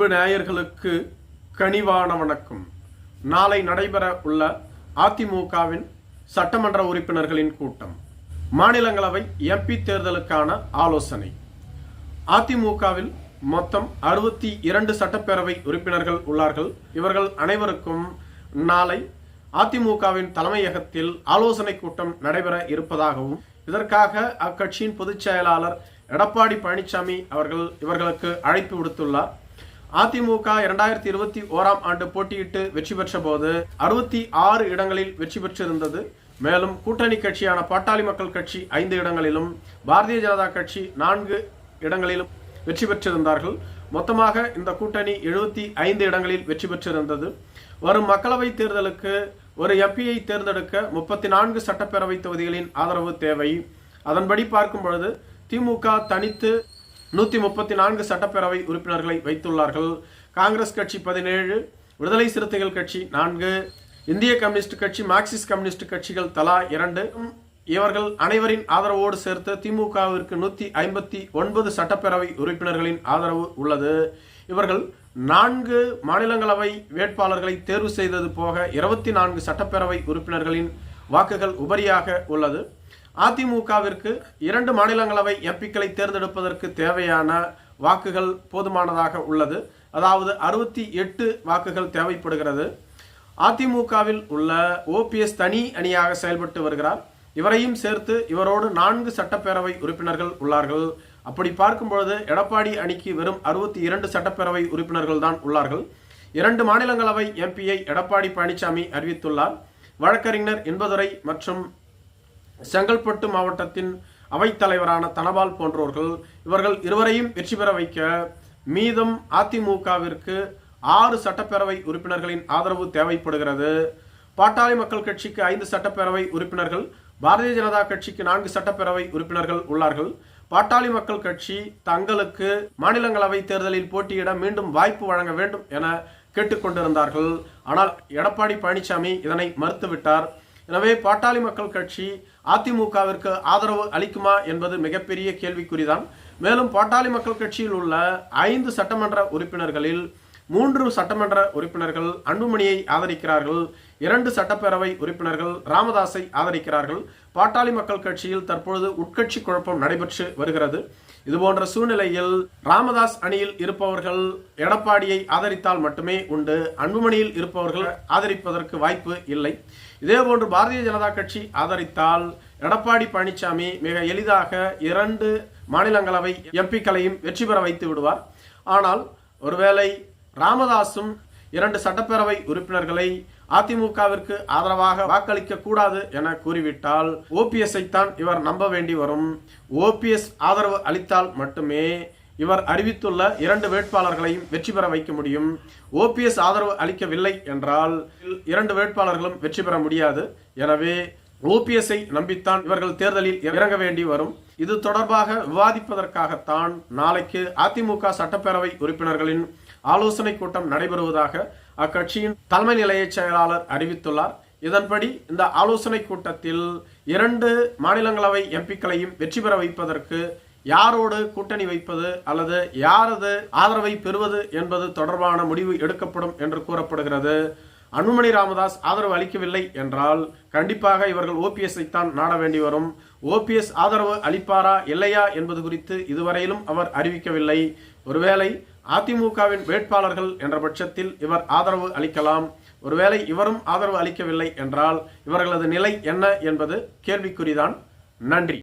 அன்பு நேயர்களுக்கு கனிவான வணக்கம். நாளை நடைபெற உள்ள அதிமுகவின் சட்டமன்ற உறுப்பினர்களின் கூட்டம். மாநிலங்களவை எம்பி தேர்தலுக்கான ஆலோசனை. அதிமுகவில் மொத்தம் அறுபத்தி இரண்டு சட்டப்பேரவை உறுப்பினர்கள் உள்ளார்கள். இவர்கள் அனைவருக்கும் நாளை அதிமுகவின் தலைமையகத்தில் ஆலோசனை கூட்டம் நடைபெற இருப்பதாகவும் இதற்காக அக்கட்சியின் பொதுச் செயலாளர் எடப்பாடி பழனிசாமி அவர்கள் இவர்களுக்கு அழைப்பு விடுத்துள்ளார். அதிமுக இரண்டாயிரத்தி இருபத்தி ஓராம் ஆண்டு போட்டியிட்டு வெற்றி பெற்ற போது அறுபத்தி ஆறு இடங்களில் வெற்றி பெற்றிருந்தது. மேலும் கூட்டணி கட்சியான பாட்டாளி மக்கள் கட்சி ஐந்து இடங்களிலும் பாரதிய ஜனதா கட்சி நான்கு இடங்களிலும் வெற்றி பெற்றிருந்தார்கள். மொத்தமாக இந்த கூட்டணி எழுபத்தி ஐந்து இடங்களில் வெற்றி பெற்றிருந்தது. வரும் மக்களவைத் தேர்தலுக்கு ஒரு எம்பியை தேர்ந்தெடுக்க முப்பத்தி நான்கு சட்டப்பேரவை தொகுதிகளின் ஆதரவு தேவை. அதன்படி பார்க்கும் பொழுது திமுக தனித்து நூற்றி முப்பத்தி நான்கு சட்டப்பேரவை உறுப்பினர்களை வைத்துள்ளார்கள். காங்கிரஸ் கட்சி பதினேழு விடுதலை சிறுத்தைகள் கட்சி நான்கு இந்திய கம்யூனிஸ்ட் கட்சி மார்க்சிஸ்ட் கம்யூனிஸ்ட் கட்சிகள் தலா இரண்டு. இவர்கள் அனைவரின் ஆதரவோடு சேர்த்து திமுகவிற்கு நூற்றி ஐம்பத்தி ஒன்பது சட்டப்பேரவை உறுப்பினர்களின் ஆதரவு உள்ளது. இவர்கள் நான்கு மாநிலங்களவை வேட்பாளர்களை தேர்வு செய்தது போக இருபத்தி நான்கு சட்டப்பேரவை உறுப்பினர்களின் வாக்குகள் உபரியாக உள்ளது. அதிமுகவிற்கு இரண்டு மாநிலங்களவை எம்பிக்களை தேர்ந்தெடுப்பதற்கு தேவையான வாக்குகள் போதுமானதாக உள்ளது. அதாவது அறுபத்தி எட்டு வாக்குகள் தேவைப்படுகிறது. அதிமுகவில் உள்ள ஓபிஎஸ் தனி அணியாக செயல்பட்டு வருகிறார். இவரையும் சேர்த்து இவரோடு நான்கு சட்டப்பேரவை உறுப்பினர்கள் உள்ளார்கள். அப்படி பார்க்கும் பொழுது எடப்பாடி அணிக்கு வெறும் அறுபத்தி இரண்டு சட்டப்பேரவை உறுப்பினர்கள் தான் உள்ளார்கள். இரண்டு மாநிலங்களவை எம்பியை எடப்பாடி பழனிசாமி அறிவித்துள்ளார். வழக்கறிஞர் இன்பதுரை மற்றும் செங்கல்பட்டு மாவட்டத்தின் அவைத்தலைவரான தனபால் போன்றோர்கள் இவர்கள் இருவரையும் வெற்றி பெற வைக்க மீதம் அதிமுகவிற்கு ஆறு சட்டப்பேரவை உறுப்பினர்களின் ஆதரவு தேவைப்படுகிறது. பாட்டாளி மக்கள் கட்சிக்கு ஐந்து சட்டப்பேரவை உறுப்பினர்கள் பாரதிய ஜனதா கட்சிக்கு நான்கு சட்டப்பேரவை உறுப்பினர்கள் உள்ளார்கள். பாட்டாளி மக்கள் கட்சி தங்களுக்கு மாநிலங்களவை தேர்தலில் போட்டியிட மீண்டும் வாய்ப்பு வழங்க வேண்டும் என கேட்டுக்கொண்டிருந்தார்கள். ஆனால் எடப்பாடி பழனிசாமி இதனை மறுத்துவிட்டார். எனவே பாட்டாளி மக்கள் கட்சி அதிமுகவிற்கு ஆதரவு அளிக்குமா என்பது மிகப்பெரிய கேள்விக்குறிதான். மேலும் பாட்டாளி மக்கள் கட்சியில் உள்ள ஐந்து சட்டமன்ற உறுப்பினர்களில் மூன்று சட்டமன்ற உறுப்பினர்கள் அன்புமணியை ஆதரிக்கிறார்கள். இரண்டு சட்டப்பேரவை உறுப்பினர்கள் ராமதாஸை ஆதரிக்கிறார்கள். பாட்டாளி மக்கள் கட்சியில் தற்பொழுது உட்கட்சி குழப்பம் நடைபெற்று வருகிறது. இதுபோன்ற சூழ்நிலையில் ராமதாஸ் அணியில் இருப்பவர்கள் எடப்பாடியை ஆதரித்தால் மட்டுமே உண்டு. அன்புமணியில் இருப்பவர்கள் ஆதரிப்பதற்கு வாய்ப்பு இல்லை. இதேபோன்று பாரதிய ஜனதா கட்சி ஆதரித்தால் எடப்பாடி பழனிசாமி மிக எளிதாக இரண்டு மாநிலங்களவை எம்பிக்களையும் வெற்றி பெற வைத்து விடுவார். ஆனால் ஒருவேளை ராமதாசும் இரண்டு சட்டப்பேரவை உறுப்பினர்களை அதிமுகவிற்கு ஆதரவாக வாக்களிக்க கூடாது என கூறிவிட்டால் ஓபிஎஸ்ஐ தான் இவர் நம்ப வேண்டி வரும். ஓபிஎஸ் ஆதரவு அளித்தால் மட்டுமே இவர் அறிவித்துள்ள இரண்டு வேட்பாளர்களையும் வெற்றி பெற வைக்க முடியும். ஓபிஎஸ் ஆதரவு அளிக்கவில்லை என்றால் இரண்டு வேட்பாளர்களும் வெற்றி பெற முடியாது. எனவே ஓபிஎஸ்ஐ நம்பித்தான் இவர்கள் தேர்தலில் இறங்க வேண்டி வரும். இது தொடர்பாக விவாதிப்பதற்காகத்தான் நாளைக்கு அதிமுக சட்டப்பேரவை உறுப்பினர்களின் ஆலோசனை கூட்டம் நடைபெறுவதாக அக்கட்சியின் தலைமை நிலைய செயலாளர் அறிவித்துள்ளார். இதன்படி இந்த ஆலோசனை கூட்டத்தில் இரண்டு மாநிலங்களவை எம்பிக்களையும் வெற்றி பெற வைப்பதற்கு யாரோடு கூட்டணி வைப்பது அல்லது யாரது ஆதரவை பெறுவது என்பது தொடர்பான முடிவு எடுக்கப்படும் என்று கூறப்படுகிறது. அன்புமணி ராமதாஸ் ஆதரவு அளிக்கவில்லை என்றால் கண்டிப்பாக இவர்கள் ஓபிஎஸ்ஐ தான் நாட வேண்டி வரும். ஓபிஎஸ் ஆதரவு அளிப்பாரா இல்லையா என்பது குறித்து இதுவரையிலும் அவர் அறிவிக்கவில்லை. ஒருவேளை அதிமுகவின் வேட்பாளர்கள் என்ற பட்சத்தில் இவர் ஆதரவு அளிக்கலாம். ஒருவேளை இவரும் ஆதரவு அளிக்கவில்லை என்றால் இவர்களது நிலை என்ன என்பது கேள்விக்குறிதான். நன்றி.